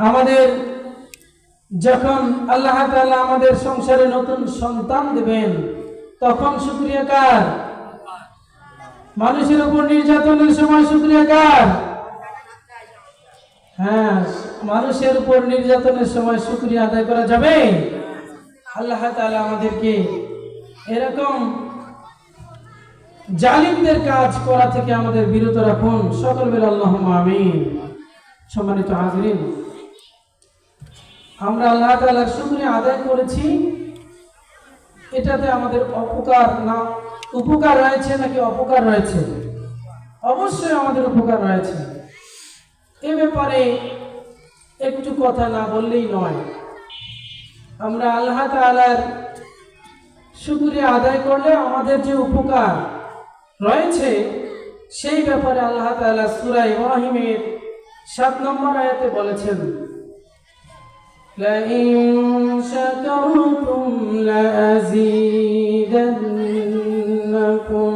আমাদের যখন আল্লাহ তাআলা আমাদের সংসারে নতুন সন্তান দেবেন, তখন শুক্রিয়া কার মানুষের উপর নির্যাতনের সময় শুক্রিয়া কার হ্যাঁ মানুষের উপর নির্যাতনের সময় শুক্রিয়া আদায় করা যাবে। আল্লাহ তাআলা আমাদেরকে এরকম জালিমদের কাজ করা থেকে আমাদের বিরত রাখুন। সকল বের আল্লাহ আমিন। সম্মানিত হাজরিন। আমরা আল্লাহ তাআলার শুকরিয়া আদায় করেছি। এটাতে আমাদের অপকার না, উপকার রয়েছে নাকি অপকার রয়েছে? অবশ্যই আমাদের উপকার রয়েছে। এ ব্যাপারে একটু কথা না বললেই নয়। আমরা আল্লাহ তাআলার শুকরিয়া আদায় করলে আমাদের যে উপকার রয়েছে, সেই ব্যাপারে আল্লাহ তাআলা সূরা ইব্রাহিমের সাত নম্বর আয়াতে বলেছেন لئن شكرتم لأزيدنكم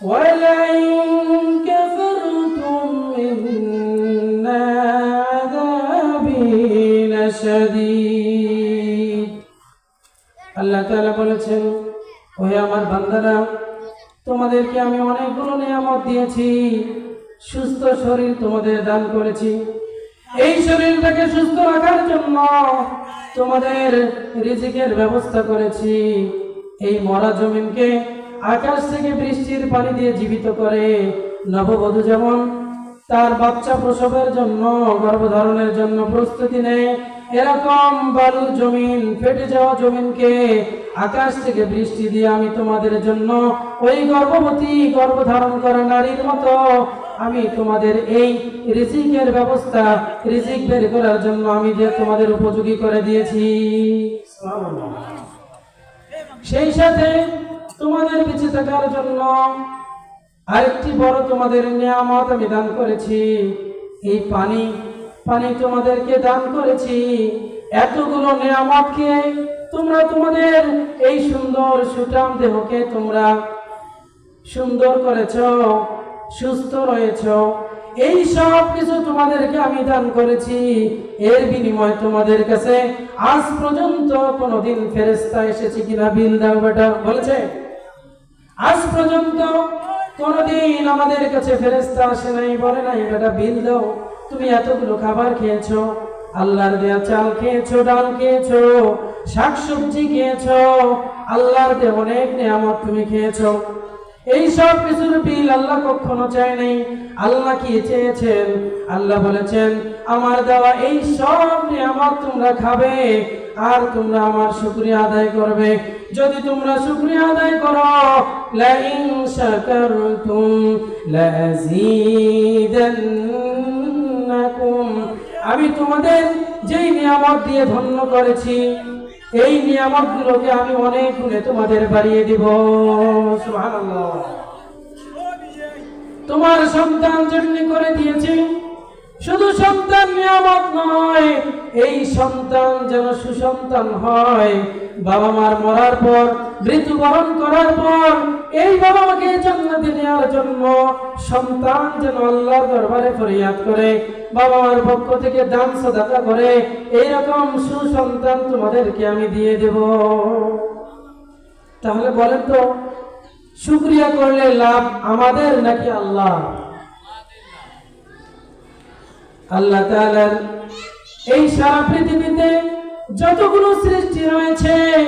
ولئن كفرتم إن عذابي لشديد আল্লাহ তাআলা বলেছেন ওহে আমার বান্দারা তোমাদেরকে আমি অনেকগুলো নিয়ামত দিয়েছি সুস্থ শরীর তোমাদের দান করেছি এই শরীরটাকে সুস্থ রাখার জন্য তোমাদের রিজিকের ব্যবস্থা করেছি। এই মরা জমিনকে আকাশ থেকে বৃষ্টির পানি দিয়ে জীবিত করে নববধূ যেমন তার বাচ্চা প্রসবের জন্য, গর্ভধারণের জন্য প্রস্তুতি নেয়, এরকম বালুর জমিন, ফেটে যাওয়া জমিনকে আকাশ থেকে বৃষ্টি দিয়ে আমি তোমাদের জন্য ওই গর্ভবতী, গর্ভধারণ করা নারীর মতো আমি তোমাদের এই রিজিকের ব্যবস্থা, রিজিক বের করার জন্য আমি যে তোমাদের উপযোগী করে দিয়েছি। সেই সাথে তোমাদের বেঁচে থাকার জন্য আরেকটি বড় তোমাদের নিয়ামত আমি দান করেছি। এই পানি পানি তোমাদেরকে দান করেছি। এতগুলো নিয়ামতকে তোমরা তোমাদের এই সুন্দর সুঠাম দেহকে তোমরা সুন্দর করেছ। সুস্থ রয়েছ। এই সব কিছু তোমাদেরকে আমি দান করেছি। এর বিনিময়ে তোমাদের কাছে আজ পর্যন্ত কোনোদিন ফেরেস্তা এসেছে কিনা বিল দাও বেটা, বলেছে? আজ পর্যন্ত কোনদিন আমাদের কাছে ফেরেস্তা আসে নাই, বলে নাই, বেটা, বিল দাও। তুমি এতগুলো খাবার খেয়েছো, আল্লাহর দেয়া চাল খেয়েছো, ডাল খেয়েছো, শাকসবজি খেয়েছো, আল্লাহর দেয়া অনেক নিয়ামত তুমি খেয়েছো। এই সব কিছুর বিল আল্লাহ কখনো চায় নাই আল্লাহ কি চেয়েছেন? আল্লাহ বলেছেন, আমার দেওয়া এই সব নিয়ামত তোমরা খাবে আর তোমরা আমার শুকরিয়া আদায় করবে। যদি তোমরা শুকরিয়া আদায় করো, লাইন শাকারতুম আমি তোমাদের যেই নিয়ামত দিয়ে ধন্য করেছি এই নিয়ামত গুলোকে আমি অনেক গুণে তোমাদের বাড়িয়ে দিব। তোমার সন্তান জন্য করে দিয়েছি, শুধু সন্তান নিয়ামত নয় এই সন্তান যেন সুসন্তান হয়। বাবা মার মরার পর মৃত্যুবরণ করার পর, এই বাবা মাকে জান্নাতে জন্য সন্তান যেন আল্লাহর দরবারে ফরিয়াদ করে। বাবা মার পক্ষ থেকে দান সদাকা করে, এইরকম সুসন্তান তোমাদেরকে আমি দিয়ে দেব। তাহলে বলেন তো, শুক্রিয়া করলে লাভ আমাদের নাকি আল্লাহ? আল্লাহ তাআলার এই সারা পৃথিবীতে যতগুলো সৃষ্টি রয়েছে,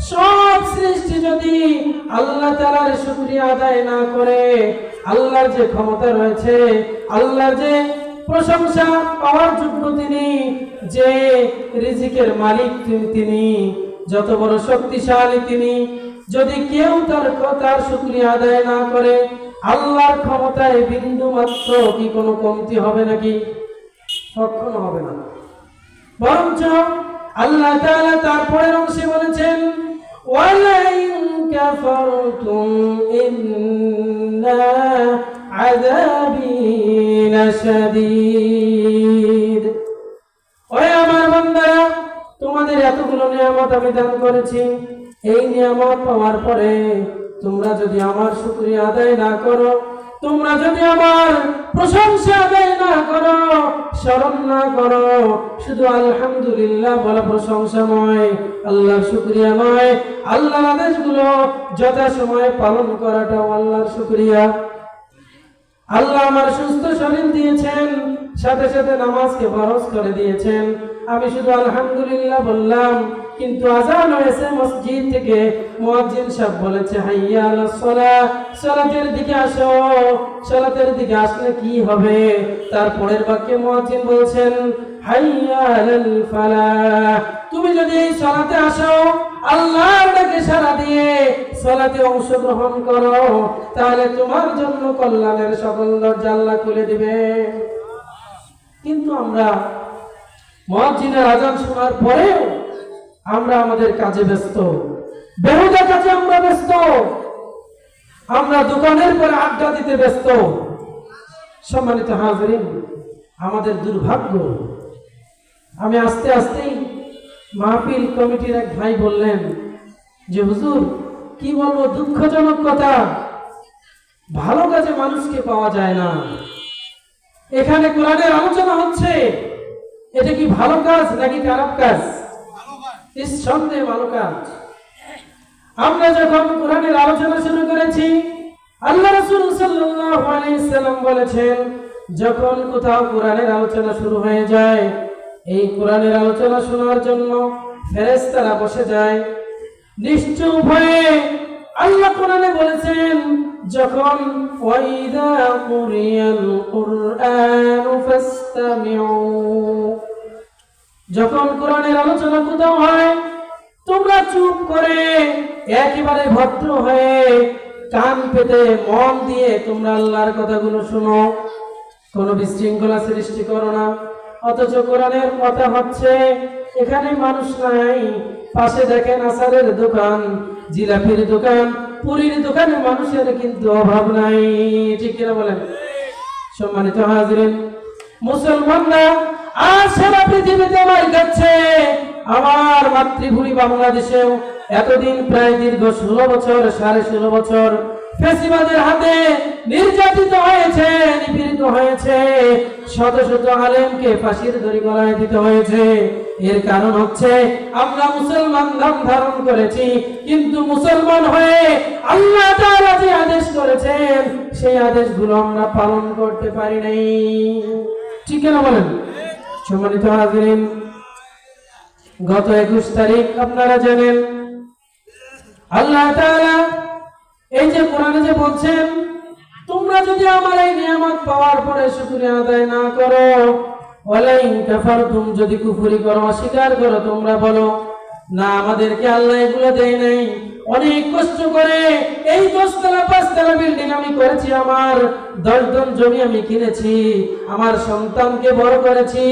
সব সৃষ্টি যদি আল্লাহ তাআলার শুকরিয়া আদায় না করে, আল্লাহর যে ক্ষমতা রয়েছে, আল্লাহর যে প্রশংসা পাওয়ার যোগ্য তিনি যে রিজিকের মালিক তিনি- যত বড় শক্তিশালী তিনি, যদি কেউ তার কথার শুকরিয়া আদায় না করে, আল্লাহর ক্ষমতায় বিন্দু মাত্র কি কোনো কমতি হবে নাকি? কখনো হবে না। বরঞ্চ আল্লাহ তাআলা তারপরের অংশে বলেছেন, ওয়ালাইন কাফারতুম ইন্না আযাবি লাশাদীদ ওই আমার বান্দারা, তোমাদের এতগুলো নিয়ামত আমি দান করেছি। এই নিয়ামত পাওয়ার পরে তোমরা যদি আমার শুকরিয়া আদায় না করো তোমরা যদি আমার প্রশংসা আদায় না করো, স্মরণ না করো, শুধু আলহামদুলিল্লাহ ভালো প্রশংসা নয় আল্লাহ শুক্রিয়া নয়। আল্লাহর আদেশগুলো যথাসময়ে পালন করাটাও আল্লাহর শুক্রিয়া। আল্লাহ আমার সুস্থ শরীর দিয়েছেন, সাথে সাথে নামাজকে ফরজ করে দিয়েছেন। আমি শুধু আলহামদুলিল্লাহ বললাম, কিন্তু আজান হয়েছে মসজিদ থেকে। মুয়াজ্জিন সাহেব বলেছে, হাইয়া আলা সালাহ সালাতের দিকে আসো। সালাতের দিকে আসলে কি হবে? তারপরের বাক্যে মুয়াজ্জিন বলছেন তুমি যদি এই সালাতে আসো, আল্লাহর ডাকে সাড়া দিয়ে সালাতে অংশগ্রহণ করো, তাহলে তোমার জন্য কল্যাণের সকল দরজা খুলে দিবে। কিন্তু আমরা মুয়াজ্জিনের আজান শোনার পরেও আমরা আমাদের কাজে ব্যস্ত। বেহুদা কাজে আমরা ব্যস্ত। আমরা দোকানের পরে আড্ডা দিতে ব্যস্ত। সম্মানিত হাজরিন, আমাদের দুর্ভাগ্য আমি আস্তে আস্তেই মাহফিল কমিটির এক ভাই বললেন, যে হুজুর, কি বলব, দুঃখজনক কথা। ভালো কাজে মানুষকে পাওয়া যায় না। এখানে কোরআনের আলোচনা হচ্ছে, এটা কি ভালো কাজ নাকি খারাপ কাজ? নিঃসন্দেহে ভালো কাজ। আমরা যখন কোরআনের আলোচনা শুরু করেছি, আল্লাহ রাসূল সাল্লাম বলেছেন, যখন কোথাও কোরআনের আলোচনা শুরু হয়ে যায় এই কোরআনের আলোচনা শোনার জন্য ফেরেস্তারা বসে যায়। নিশ্চয় ভয়ে আল্লাহ কোরআনে বলেছেন, যখন ওয়াইদা কুরিয়াল যখন কোরআনের আলোচনা কোথাও হয়, তোমরা চুপ করে একেবারে ভদ্র হয়ে কান পেতে মন দিয়ে তোমরা আল্লাহর কথাগুলো শোনো। কোনো বিশৃঙ্খলা সৃষ্টি করো না। অথচ কোরআনের কথা হচ্ছে এখানে মানুষ নাই। পাশে দেখেন আসারের দোকান, জিলাপির দোকান, পুরীর দোকানে মানুষের কিন্তু অভাব নাই। ঠিক কিনা বলেন? সম্মানিত হাজরিন, মুসলমানরা আর সারা পৃথিবীতে আমার যাচ্ছে আমার মাতৃভূমি বাংলাদেশেও এতদিন প্রায় দীর্ঘ ষোলো বছর, সাড়ে ষোলো বছর ফেসিবাদের হাতে নির্যাতিত হয়েছে, নিপীড়িত হয়েছে। শত শত আলেমকে ফাঁসির দড়ি গলায় দিতে হয়েছে। এর কারণ হচ্ছে, আমরা মুসলমান নাম ধারণ করেছি, কিন্তু মুসলমান হয়ে আল্লাহ তাআলা যে আদেশ করেছেন, সেই আদেশগুলো আমরা পালন করতে পারি নাই। ঠিক না বলেন? সম্মানিত হাজিরিন, গত একুশ তারিখ আপনারা জানেন, আল্লাহ তাআলা এই যে কোরআনে যে বলছেন, তোমরা যদি আমার এই নিয়ামত পাওয়ার পরে শুকরিয়া আদায় না করো, ওয়ালাইন কাফারতুম, যদি কুফরি করো, অস্বীকার করো, তোমরা বলো, না, আমাদেরকে আল্লাহ এগুলো দেয় নাই। অনেক কষ্ট করে এই দশতলা, পাঁচতলা বিল্ডিং আমি করেছি আমার। দশজন জমি আমি কিনেছি, আমার সন্তানকে বড় করেছি।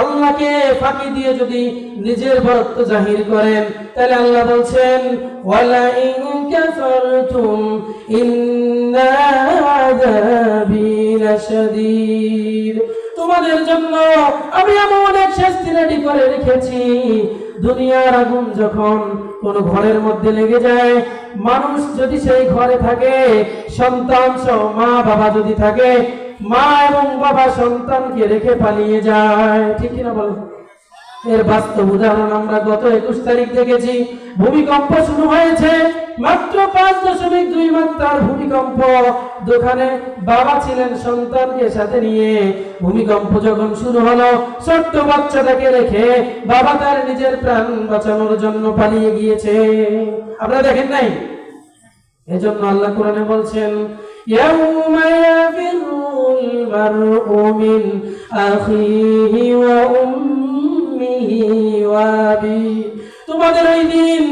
আল্লাহকে ফাঁকি দিয়ে যদি নিজের বরত্ব জাহির করেন, তাহলে আল্লাহ বলছেন তোমাদের জন্য আমি এমন এক শাস্তি রেডি করে রেখেছি। দুনিয়ার আগুন যখন কোন ঘরের মধ্যে লেগে যায়, মানুষ যদি সেই ঘরে থাকে, সন্তান সহ মা, বাবা যদি থাকে, মা এবং বাবা সন্তানকে রেখে পালিয়ে যায়। ঠিক কিনা বলো? এর বাস্তব উদাহরণ আমরা গত একুশ তারিখ দেখেছি। ভূমিকম্প শুরু হয়েছে। মাত্র পাঁচ দশমিক দুই মাত্রার ভূমিকম্প। দোকানে বাবা ছিলেন সন্তানকে সাথে নিয়ে। ভূমিকম্প যখন শুরু হলো, ছোট্ট বাচ্চাটাকে রেখে বাবা তার নিজের প্রাণ বাঁচানোর জন্য পালিয়ে গিয়েছে। আপনারা দেখেন নাই? এজন্য আল্লাহ কোরআনে বলছেন আখিহি ওয়া উম্মিহি ওয়া আবি তোমাদের ওই দিন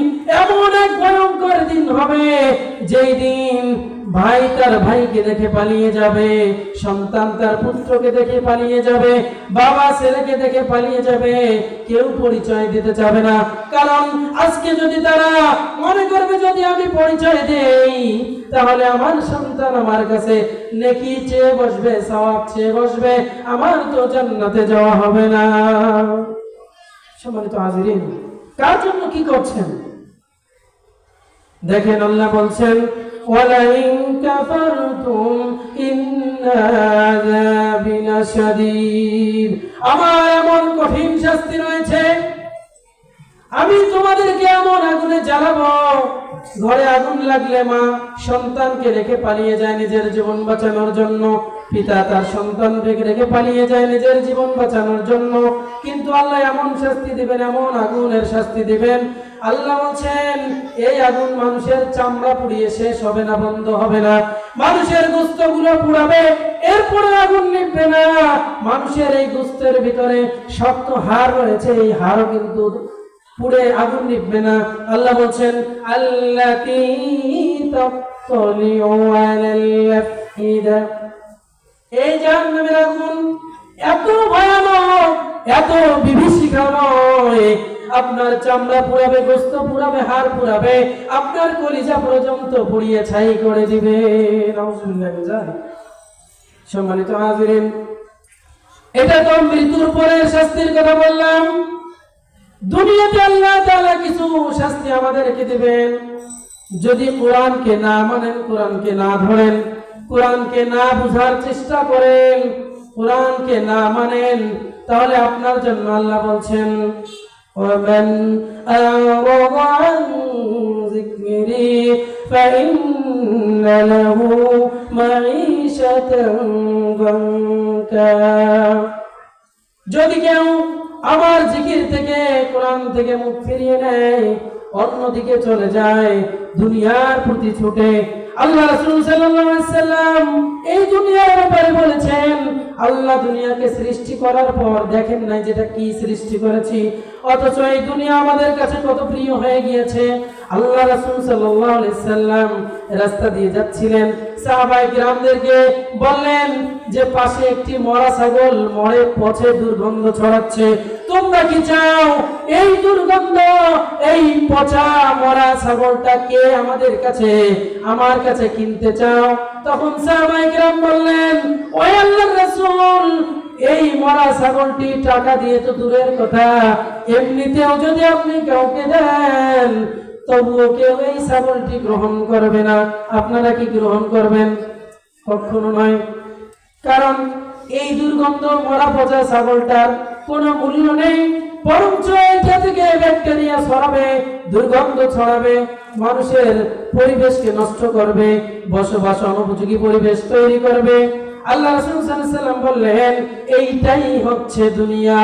এমন এক ভয়ঙ্কর দিন হবে, যেই দিন ভাই তার ভাইকে দেখে পালিয়ে যাবে, সন্তান তার পুত্রকে দেখে পালিয়ে যাবে, বাবা ছেলেকে দেখে পালিয়ে যাবে, কেউ পরিচয় দিতে যাবে না। কারণ আজকে যদি তারা মনে করবে যদি আমি পরিচয় দেই, তাহলে আমার সন্তান আমার কাছে নেকি চেয়ে বসবে, সওয়াব চেয়ে বসবে, আমার তো জান্নাতে যাওয়া হবে না। সম্মানিত হাজিরিন কার জন্য কি করছেন? দেখেন আল্লাহ বলছেন ইন্না আমার এমন কঠিন শাস্তি রয়েছে আমি তোমাদেরকে এমন আগুনে জ্বালাবো, ঘরে আগুন লাগলে মা সন্তানকে রেখে পালিয়ে যায় নিজের জীবন বাঁচানোর জন্য। পিতা তার সন্তানকে রেখে পালিয়ে যায় নিজের জীবন বাঁচানোর জন্য। কিন্তু আল্লাহ এমন শাস্তি দিবেন, এমন আগুনের শাস্তি দিবেন। আল্লাহ বলছেন, এই আগুন মানুষের চামড়া পুড়িয়ে শেষ হবে না, বন্ধ হবে না। মানুষের গোস্তগুলো পুড়াবে, এরপরে আগুন নিভবে না। মানুষের এই গোস্তের ভিতরে শক্ত হাড় রয়েছে, এই হাড়ও কিন্তু পুড়ে আগুন নিভবে না। আল্লাহ বলছেন, আল্লাতি তাত্তালিউ আলাল আফইদা এই জাহান্নামের আগুন, এত ভয়ানক, এত বিভীষিকাময়। আপনার চামড়া পুরাবে গোস্ত পুরাবে হাড় পুরাবে আপনার কলিজা পর্যন্ত পুড়িয়ে ছাই করে দিবে। সম্মানিত হাজিরিন, এটা তো মৃত্যুর পরের শাস্তির কথা বললাম। দুনিয়াতে আল্লাহ তাআলা কিছু শাস্তি আমাদেরকে দিবেন যদি কোরআনকে না মানেন কোরআনকে না ধরেন কোরআনকে না বুঝার চেষ্টা করেন কোরআনকে না মানেন তাহলে আপনার জন্য আল্লাহ বলছেন ومن أعرض عن ذكري فإن له معيشة ضنكا যদি কেউ আমার জিকির থেকে কোরআন থেকে মুখ ফিরিয়ে নেয় অন্যদিকে চলে যায় দুনিয়ার প্রতি ছুটে। আল্লাহ রাসূল সাল্লাল্লাহু আলাইহি সাল্লাম এই দুনিয়ার ব্যাপারে বলেছেন, আল্লাহ দুনিয়াকে সৃষ্টি করার পর দেখেন নাই যেটা কি সৃষ্টি করেছি, অথচ এই দুনিয়া আমাদের কাছে কত প্রিয় হয়ে গিয়েছে। আল্লাহ রাসূল সাল্লাল্লাহু আলাইহি সাল্লাম রাস্তা দিয়ে যাচ্ছিলেন। সাহাবাই বললেন যে, পাশে একটি মরা ছাগল মরে পচে দুর্গন্ধ ছড়াচ্ছে। তোমরা কি চাও এই দুর্গন্ধ, এই পচা মরা ছাগলটা কে আমাদের কাছে, আমার কাছে কিনতে চাও, তখন সাহাবাই গ্রাম বললেন, ওই আল্লাহর রাসূল, এই মরা ছাগলটি টাকা দিয়ে তো দূরের কথা, এমনিতেও যদি আপনি কাউকে দেন, তবুও কেউ এই ছাগলটি গ্রহণ করবে না। আপনারা কি গ্রহণ করবেন? কখনো নয়। কারণ এই দুর্গন্ধ মরা পচা ছাগলটার কোনো মূল্য নেই। দুর্গন্ধ ছড়াবে, মানুষের পরিবেশকে নষ্ট করবে, বসবাস অনুপযোগী পরিবেশ তৈরি করবে। আল্লাহ বললেন, এইটাই হচ্ছে দুনিয়া।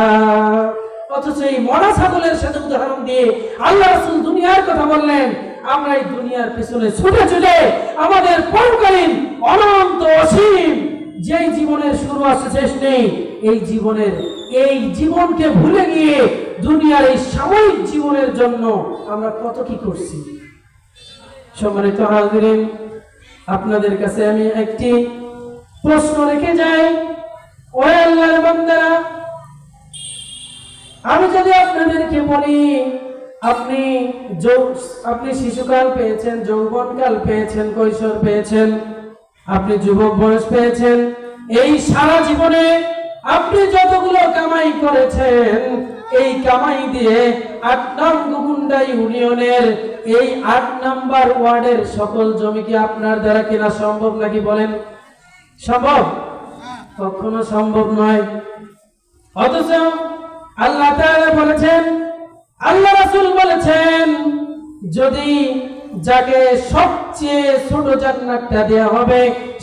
অথচ এই মরা উদাহরণ দিয়ে আল্লাহ দুনিয়ার কথা বললেন, আমরা এই দুনিয়ার পিছনে ছুটে ছুটে আমাদের অনন্ত অসীম, যেই জীবনের শুরু আছে শেষ নেই, এই জীবনের এই জীবনকে ভুলে গিয়ে দুনিয়ার এই সাময়িক জীবনের জন্য আমরা কত কি করছি? সম্মানিত হাজিরিন, আপনাদের কাছে আমি একটি প্রশ্ন রেখে যাই। ও আল্লাহর বান্দারা, আমি যদি আপনাদেরকে বলি, আপনি আপনি শিশুকাল পেয়েছেন, যৌবনকাল পেয়েছেন, কৈশোর পেয়েছেন, আপনি যুবক বয়স পেয়েছেন, এই সারা জীবনে আপনি যতগুলো কামাই করেছেন, এই কামাই দিয়ে আট নং গুগুন্ডা ইউনিয়নের এই আট নাম্বার ওয়ার্ডের সকল জমি কি আপনার দ্বারা কেনা সম্ভব নাকি বলেন? সম্ভব? কখনো সম্ভব নয়। অথচ আল্লাহ বলেছেন, আল্লাহ রাসুল বলেছেন, যদি যাকে সবচেয়ে ছোট জান্নাতটা দেয়া হবে,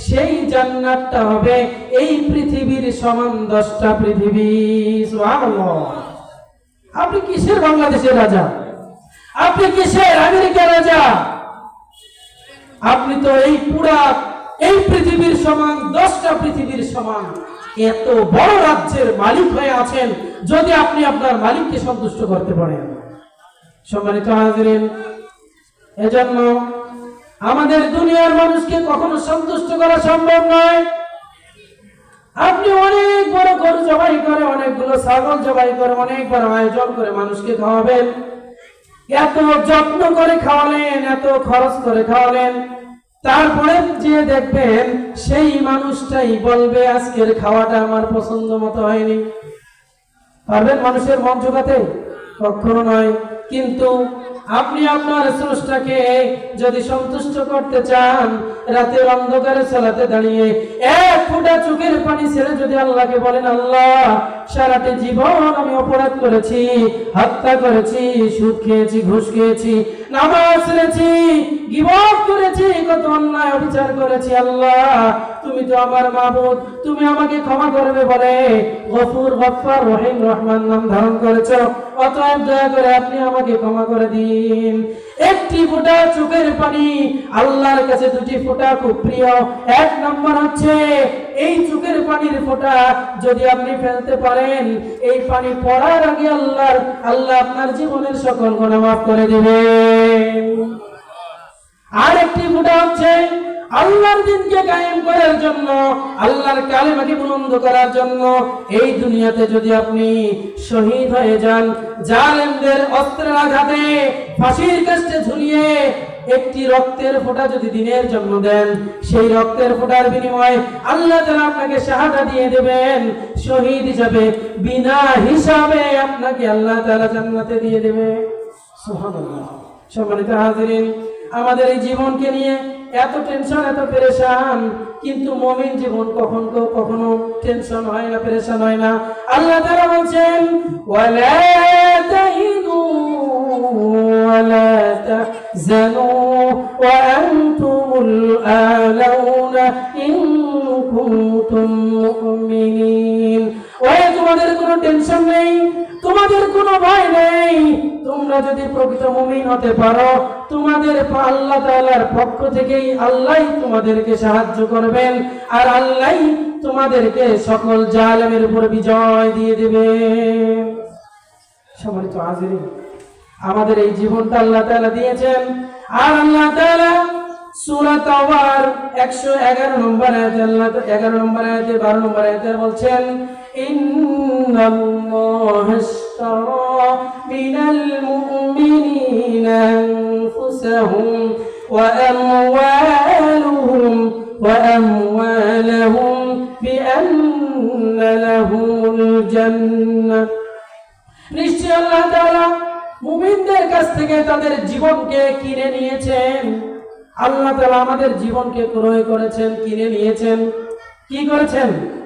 সেই জান্নাতটা হবে এই পৃথিবীর সমান দশটা পৃথিবী। আপনি কিসের বাংলাদেশের রাজা? আপনি কিসের আমেরিকার রাজা? আপনি তো এই পুরা এই পৃথিবীর সমান, দশটা পৃথিবীর সমান। এত বড় রাজ্যের মালিক হয়ে আছেন, যদি আপনি আপনার মালিককে সন্তুষ্ট করতে পারেন। সম্মানিত হাজিরিন এজন্য আমাদের দুনিয়ার মানুষকে কখনো সন্তুষ্ট করা সম্ভব নয়। আপনি অনেক বড় গরু জবাই করে, অনেকগুলো ছাগল জবাই করে অনেক বড় আয়োজন করে মানুষকে খাওয়াবেন। এত যত্ন করে খাওয়ালেন, এত খরচ করে খাওয়ালেন। তারপরে যে দেখবেন, সেই মানুষটাই বলবে, আজকের খাওয়াটা আমার পছন্দ মতো হয়নি। পারবেন মানুষের মন জোগাতে কখনো নয়। কিন্তু আপনি আপনার স্রষ্টাকে যদি সন্তুষ্ট করতে চান, রাতের অন্ধকারে সালাতে দাঁড়িয়ে এক ফোঁটা চোখের পানি ছেড়ে যদি আল্লাহকে বলেন, আল্লাহ, সারাটি জীবন আমি অপরাধ করেছি, হত্যা করেছি, সুদ খেয়েছি, ঘুষ খেয়েছি, নামাজ ছেড়েছি, গিবত করেছি, কত অন্যায় অবিচার করেছি, আল্লাহ, তুমি তো আমার মাবুদ, তুমি আমাকে ক্ষমা করবে বলে গফুর, গফফার, রহিম, রহমান নাম ধারণ করেছ। অতএব দয়া করে আপনি আমাকে ক্ষমা করে দিন। একটি ফোঁটা চোখের পানি আল্লাহর কাছে দুটি ফোঁটা খুব প্রিয়। এক নম্বর হচ্ছে, এই চোখের পানির ফোঁটা যদি আপনি ফেলতে পারেন, এই পানি পড়ার আগে আল্লাহর, আল্লাহ আপনার জীবনের সকল গুনাহ মাফ করে দিবেন। আর একটি ফোঁটা হচ্ছে আল্লাহর দিনকে কায়েম করার জন্য, আল্লাহর কালেমাকে বুলন্দ করার জন্য, এই দুনিয়াতে যদি আপনি শহীদ হয়ে যান, জালেমদের অস্ত্রের আঘাতে, ফাঁসির কাছে ঝুলিয়ে একটি রক্তের ফোঁটা যদি দিনের জন্য দেন, সেই রক্তের ফোঁটার বিনিময়ে আল্লাহ তাআলা আপনাকে শাহাদা দিয়ে দেবেন, শহীদ হিসাবে, বিনা হিসাবে আপনাকে আল্লাহ তাআলা জান্নাতে দিয়ে দেবে। সম্মানিত হাজিরিন, আমাদের এই জীবনকে নিয়ে এত টেনশন এত পেরেশান। কিন্তু মমিন জীবন কখন কখনো টেনশন হয় না, পেরেশান হয় না। আল্লাহ তাআলা বলছেন, ওয়ালা তাহিনু, ওয়ালা তাহজানু, ওয়া আনতুমুল আলাউনা ইন কুনতুম মুমিনিন। ওই তোমাদের কোনো টেনশন নেই, তোমাদের কোনো ভয় নেই। তোমরা যদি প্রকৃত মুমিন হতে পারো, তোমাদের আল্লাহ তাআলার পক্ষ থেকেই আল্লাহই তোমাদেরকে সাহায্য করবেন, আর আল্লাহই তোমাদেরকে সকল জালেমের উপর বিজয় দিয়ে দেবেন। সম্মানিত হাজিরিন, আমাদের এই জীবনটা আল্লাহ তাআলা দিয়েছেন, আর আল্লাহ তাআলা সূরা তাওবার 111 নম্বর আয়াতে, আল্লাহ 11 নম্বর আয়াতে 12 নম্বর আয়াতে বলছেন ইশতারা মিনাল মুমিনিনা আনফুসাহুম ওয়া আমওয়ালুহুম ওয়া আমওয়ালাহুম বিআন্না লাহুমুল জান্নাহ নিশ্চয় আল্লাহ তাআলা মুমিনদের কাছ থেকে তাদের জীবনকে কিনে নিয়েছেন। আল্লাহ তাআলা আমাদের জীবনকে ক্রয় করেছেন, কিনে নিয়েছেন। কি করেছেন?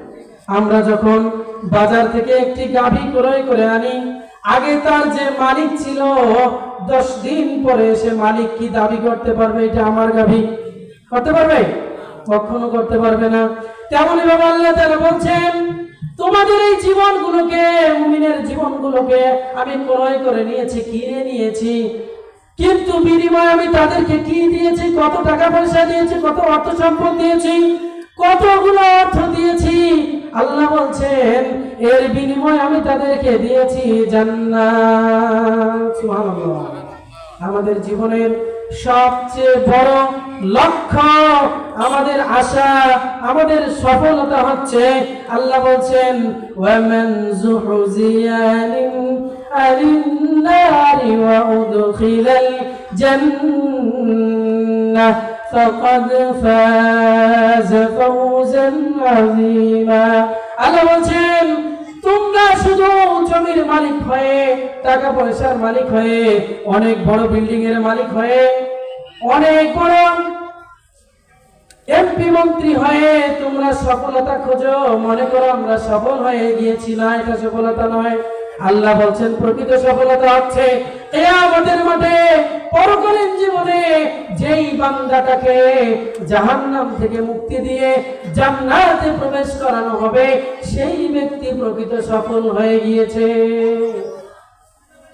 আমরা যখন বাজার থেকে একটি গাভী ক্রয় করে আনি, আগে তার যে মালিক ছিল, দশ দিন পরে সে মালিক কি দাবি করতে পারবে এটা আমার গাভী? করতে পারবে? কখনো করতে পারবে না। তেমনই আল্লাহ তাআলা বলছেন, তোমাদের এই জীবনগুলোকে, মুমিনের জীবনগুলোকে আমি ক্রয় করে নিয়েছি, কিনে নিয়েছি। কিন্তু বিনিময়ে আমি তাদেরকে কি দিয়েছি? কত টাকা পয়সা দিয়েছি? কত অর্থ সম্পদ দিয়েছি? কতগুলো অর্থ দিয়েছি? আল্লাহ বলছেন, এর বিনিময়ে আমি তাদেরকে দিয়েছি আমাদের জীবনের সবচেয়ে বড় লক্ষ্য, আমাদের আশা, আমাদের সফলতা হচ্ছে আল্লাহ বলছেন, ওয়ামান জান্নাহ। ফাকাদ ফাজ ফাওজান আযীমা আল্লাহ বলছেন তোমরা শুধু জমির মালিক হয়ে, টাকা পয়সার মালিক হয়ে, অনেক বড় বিল্ডিং এর মালিক হয়ে, অনেক বড় এমপি মন্ত্রী হয়ে তোমরা সফলতা খোঁজো। মনে করো আমরা সফল হয়ে গিয়েছি। না, এটা সফলতা নয়। আল্লাহ বলছেন, প্রকৃত সফলতা হচ্ছে আমাদের মাঠে পরকালীন জীবনে যেই বান্দাটাকে জাহান্নাম থেকে মুক্তি দিয়ে জান্নাতে প্রবেশ করানো হবে, সেই ব্যক্তি প্রকৃত সফল হয়ে গিয়েছে।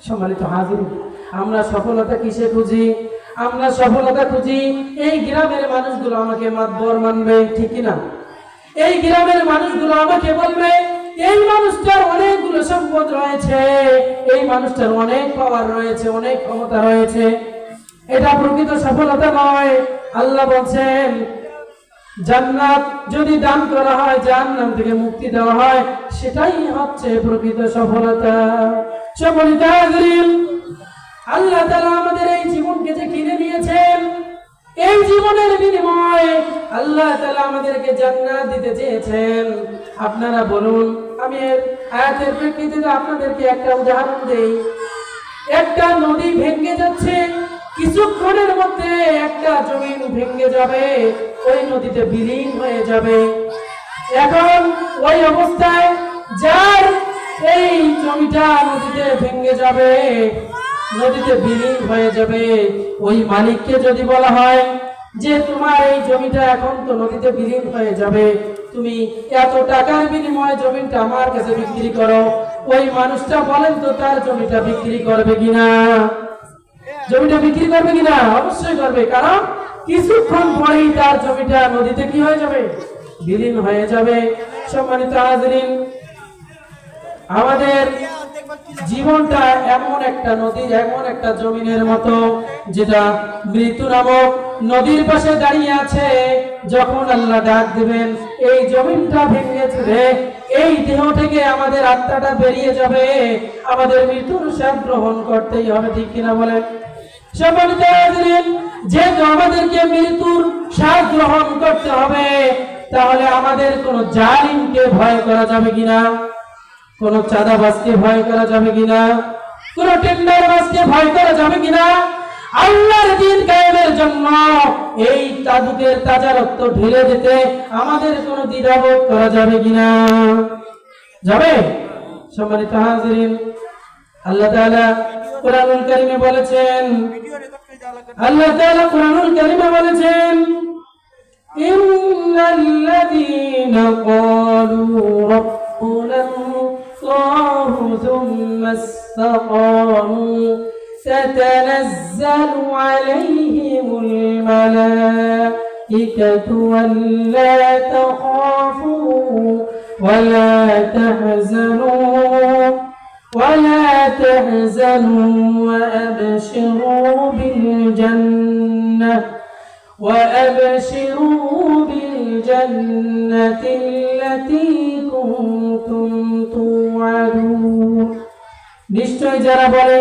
সম্মানিত হাজির, আমরা সফলতা কিসে খুঁজি? আমরা সফলতা খুঁজি এই গ্রামের মানুষগুলো আমাকে মাতবর মানবে, ঠিক না এই গ্রামের মানুষগুলো আমাকে বলবে এই মানুষটার অনেকগুলো সম্পদ রয়েছে। এই মানুষটার অনেক পাওয়ার রয়েছে, অনেক ক্ষমতা রয়েছে। এটা প্রকৃত সফলতা নয়। আল্লাহ বলছেন, জান্নাত যদি দান করা হয়, জাহান্নাম থেকে মুক্তি দেওয়া হয়, সেটাই হচ্ছে প্রকৃত সফলতা। সফলতা আল্লাহ তাআলা আমাদের এই জীবনকে যে কিনে নিয়েছেন এই জীবনের বিনিময়ে আল্লাহ তাআলা আমাদেরকে জান্নাত দিতে চেয়েছেন। আপনারা বলুন, আমি আয়াতের প্রেক্ষিতে আপনাদেরকে একটা উদাহরণ দেই। একটা নদী ভেঙে যাচ্ছে, কিছুক্ষণের মধ্যে একটা জমিন ভেঙে যাবে, ওই নদীতে বিলীন হয়ে যাবে। এখন ওই অবস্থায় যার এই জমিটা নদীতে ভেঙে যাবে নদীতে বিলীন হয়ে যাবে। ওই মালিককে যদি বলা হয় যে, তোমার এই জমিটা এখন তো নদীতে বিলীন হয়ে যাবে। তুমি এত টাকার বিনিময়ে জমিটা আমার কাছে বিক্রি করো। ওই মানুষটা বলেন তো, তার জমিটা বিক্রি করবে কিনা? জমিটা বিক্রি করবে কিনা? অবশ্যই করবে। কারণ কিছুক্ষণ পরেই তার জমিটা নদীতে কি হয়ে যাবে? বিলীন হয়ে যাবে। সম্মানিত হাজরিন আমাদের জীবনটা এমন একটা নদীর এমন একটা জমিনের মতো, যেটা মৃত্যু নামক নদীর পাশে দাঁড়িয়ে আছে। যখন আল্লাহ ডাক দিবেন, এই জমিনটা ভেঙে ছেড়ে এই দেহ থেকে আমাদের আত্মাটা বেরিয়ে যাবে। আমাদের মৃত্যুর স্বাদ গ্রহণ করতেই হবে। ঠিক কিনা বলেন? সম্মানিত আমাদেরকে মৃত্যুর স্বাদ গ্রহণ করতে হবে, তাহলে আমাদের কোন জালিমকে ভয় করা যাবে কিনা? কোন চাঁদা বাসকে ভয় করা যাবে কিনা? কোন টেন্ডার বাসকে ভয় করা যাবে কিনা? আল্লাহর দিন কায়েমের জন্য এই তাদুকের তাজা রক্ত ঢেলে দিতে আমাদের কোন দ্বিধাবোধ করা যাবে কিনা? যাবে? সম্মানিত হাজিরিন, আল্লাহ তাআলা কোরআনুল কারীমে বলেছেন, আল্লাহ তাআলা কোরআনুল কারীমে বলেছেন, ইন্নাল্লাযীনা ক্বালু রাব্বুনা الله ثم استقاموا تتنزل عليهم الملائكة ولا تخافوا ولا تحزنوا. ولا تحزنوا وأبشروا بالجنة. وأبشروا بالجنة التي كنتم توعدون নিশ্চয় যারা বলে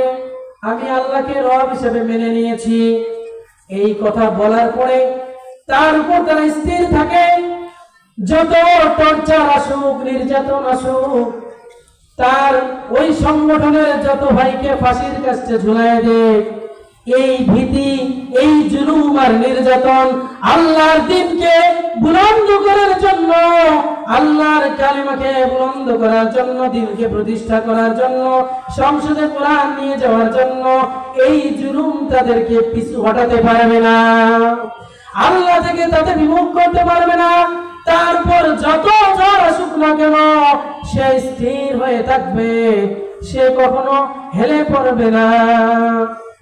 আমি আল্লাহকে রব হিসেবে মেনে নিয়েছি এই কথা বলার পরে তার উপর তারা স্থির থাকে যত টর্চার আসুক নির্যাতন আসুক তার ওই সংগঠনের যত ভাইকে ফাঁসির কাছে ঝুলাই দেয় এই ভীতি, এই জুলুম আর নির্যাতন আল্লাহর দিনকে বুলন্দ করার জন্য, আল্লাহর কালিমাকে বুলন্দ করার জন্য, দিনকে প্রতিষ্ঠা করার জন্য, সংসদে কোরআন নিয়ে যাওয়ার জন্য এই জুলুম তাদেরকে পিছু হটাতে পারবে না। আল্লাহ থেকে তাদের বিমুখ করতে পারবে না। তারপর যত জ্বর আসুক না কেন, সে স্থির হয়ে থাকবে, সে কখনো হেলে পড়বে না।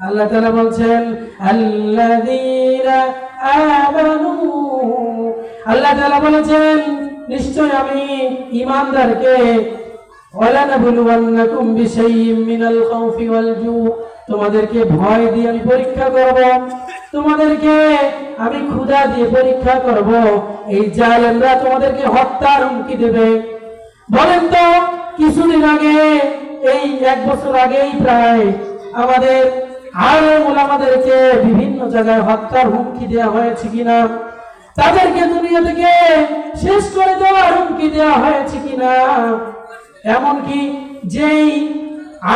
আল্লাহ তাআলা বলছেন, আল্লাযীনা আমানু। আল্লাহ তাআলা বলেছেন, নিশ্চয় আমি জু। তোমাদেরকে ভয় দিয়ে আমি পরীক্ষা করব। তোমাদেরকে আমি ক্ষুধা দিয়ে পরীক্ষা করব। এই জালেমরা তোমাদেরকে হত্যার হুমকি দেবে। বলেন তো, কিছুদিন আগে, এই এক বছর আগেই প্রায় আমাদের আরও আমাদেরকে বিভিন্ন জায়গায় হত্যার হুমকি দেওয়া হয়েছে কিনা? তাদেরকে দুনিয়া থেকে শেষ করে দেওয়ার হুমকি দেওয়া হয়েছে কিনা? এমনকি যেই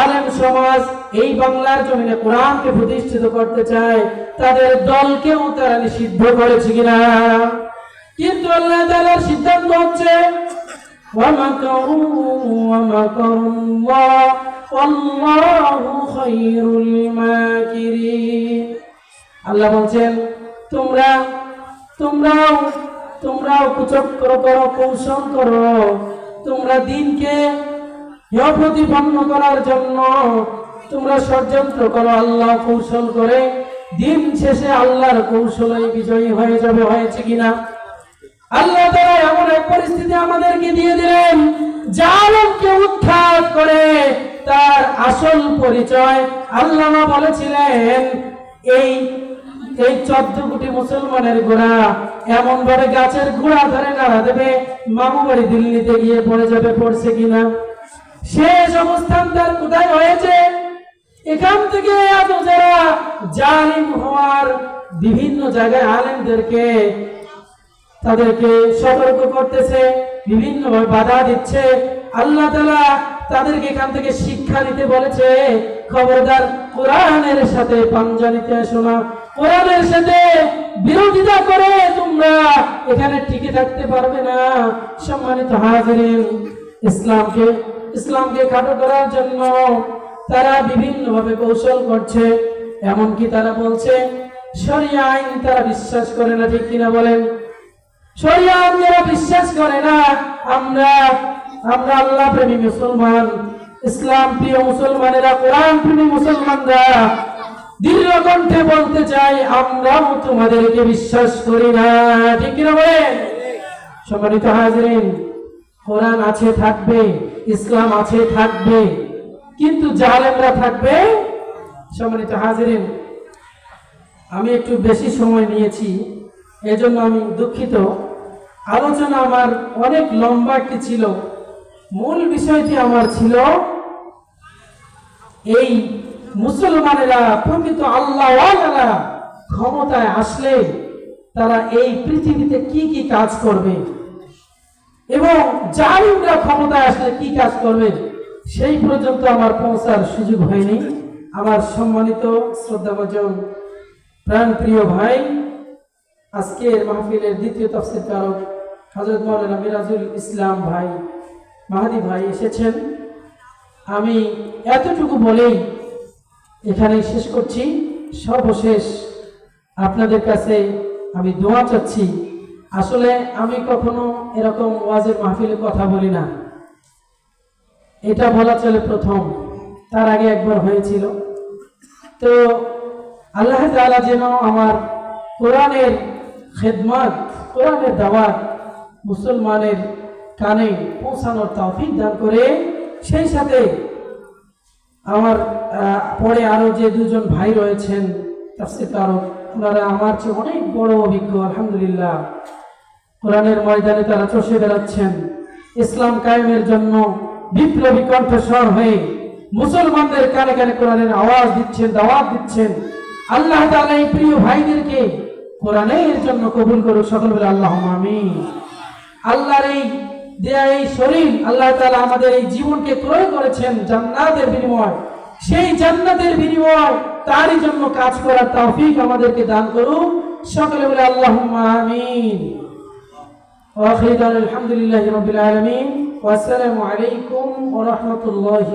আলেম সমাজ এই বাংলার জমিনে কোরআনকে প্রতিষ্ঠিত করতে চায়, তাদের দলকেও তারা নিষিদ্ধ করেছে কিনা? কিন্তু আল্লাহ তাআলার সিদ্ধান্ত হচ্ছে ومكروا ومكر الله والله خير الماكرين আল্লাহ বলছেন তোমরা তোমরাও তোমরাও কুচক্র করো কৌশল করো তোমরা দিনকে ইহ প্রতিপন্ন করার জন্য তোমরা ষড়যন্ত্র করো আল্লাহ কৌশল করে দিন শেষে আল্লাহর কৌশলই বিজয়ী হয়ে যাবে হয়েছে কিনা আল্লাহ তারা এমন এক পরিস্থিতি আমাদেরকে দিয়ে দিলেন। জালমকে উৎখাত করে তার আসল পরিচয় আল্লামা বলেছিলেন, এই এই চোদ্দ কোটি মুসলমানের গোড়া এমন ভাবে গাছের গোড়া ধরে নাড়া দেবে, মামু বাড়ি দিল্লিতে গিয়ে পড়ে যাবে, পড়ছে কিনা? শেষ অবস্থান তার কোথায় হয়েছে? এখান থেকে এত যারা জালিম হওয়ার বিভিন্ন জায়গায় আলেমদেরকে তাদেরকে সতর্ক করতেছে বিভিন্ন বাধা দিচ্ছে। আল্লাহ তালা তাদেরকে এখান থেকে শিক্ষা দিতে বলেছে, খবরদার কোরআনের সাথে পাঞ্জা নিতে এসো না। কোরআনের সাথে বিরোধিতা করে তোমরা এখানে টিকে থাকতে পারবে না। সম্মানিত হাজিরিন, ইসলামকে ইসলামকে খাটো করার জন্য তারা বিভিন্ন ভাবে কৌশল করছে। এমনকি তারা বলছে, শরিয়া আইন তারা বিশ্বাস করে না, ঠিক কিনা বলেন? যারা বিশ্বাস করে না, আমরা আমরা আল্লাহ প্রেমী মুসলমান, ইসলাম প্রিয় মুসলমানেরা, কোরআন প্রেমী মুসলমানরা দীর্ঘ কণ্ঠে বলতে চাই, আমরাও তোমাদেরকে বিশ্বাস করি না। ঠিক কিনা বলেন? সম্মানিত হাজরিন, কোরআন আছে, থাকবে, ইসলাম আছে, থাকবে, কিন্তু জালেমরা থাকবে? সম্মানিত হাজরিন, আমি একটু বেশি সময় নিয়েছি। এজন্য আমি দুঃখিত। আলোচনা আমার অনেক লম্বা একটি ছিল। মূল বিষয়টি আমার ছিল এই মুসলমানেরা, প্রকৃত আল্লাহওয়ালারা ক্ষমতায় আসলে তারা এই পৃথিবীতে কি কি কাজ করবে এবং জালিমরা ক্ষমতায় আসলে কি কাজ করবে সেই পর্যন্ত আমার পৌঁছার সুযোগ হয়নি। আমার সম্মানিত শ্রদ্ধাভাজন প্রাণপ্রিয় ভাই আজকের মাহফিলের দ্বিতীয় তফসির কারক হজরত মৌলানা মিরাজুল ইসলাম ভাই, মাহাদি ভাই এসেছেন। আমি এতটুকু বলেই এখানেই শেষ করছি। সর্বশেষ আপনাদের কাছে আমি দোয়া চাচ্ছি। আসলে আমি কখনো এরকম ওয়াজের মাহফিলে কথা বলি না। এটা বলা চলে প্রথম, তার আগে একবার হয়েছিল। তো আল্লাহ যেন আমার কোরআনের খেদমত, কোরআনের দাওয়াত মুসলমানের কানে পৌঁছানোর তৌফিক দান করে, সেই সাথে আমার পরে আরও যে দুজন ভাই রয়েছেন, তাফসির কারক ওনারা আমার চেয়ে অনেক বড় অভিজ্ঞ, আলহামদুলিল্লাহ। কোরআনের ময়দানে তারা চষে বেড়াচ্ছেন। ইসলাম কায়েমের জন্য বিপ্লবী কণ্ঠস্বর হয়ে মুসলমানদের কানে কানে কোরআনের আওয়াজ দিচ্ছেন, দাওয়াত দিচ্ছেন। আল্লাহ তাআলা এই প্রিয় ভাইদেরকে কোরআনের জন্য কবুল করুক সকল বলে আল্লাহ আমি আল্লাহর এই দেয়া এই শরীর আল্লাহ তালা আমাদের এই জীবনকে ক্রয় করেছেন জান্নাতের বিনিময়। সেই জান্নাতের বিনিময় তারই জন্য কাজ করার তৌফিক আমাদেরকে দান করুন। সকলে বলে আল্লাহ আমিন। আলহামদুলিল্লাহ রবিল আলমিন। আসসালামু আলাইকুম ওরহমতুল্লাহ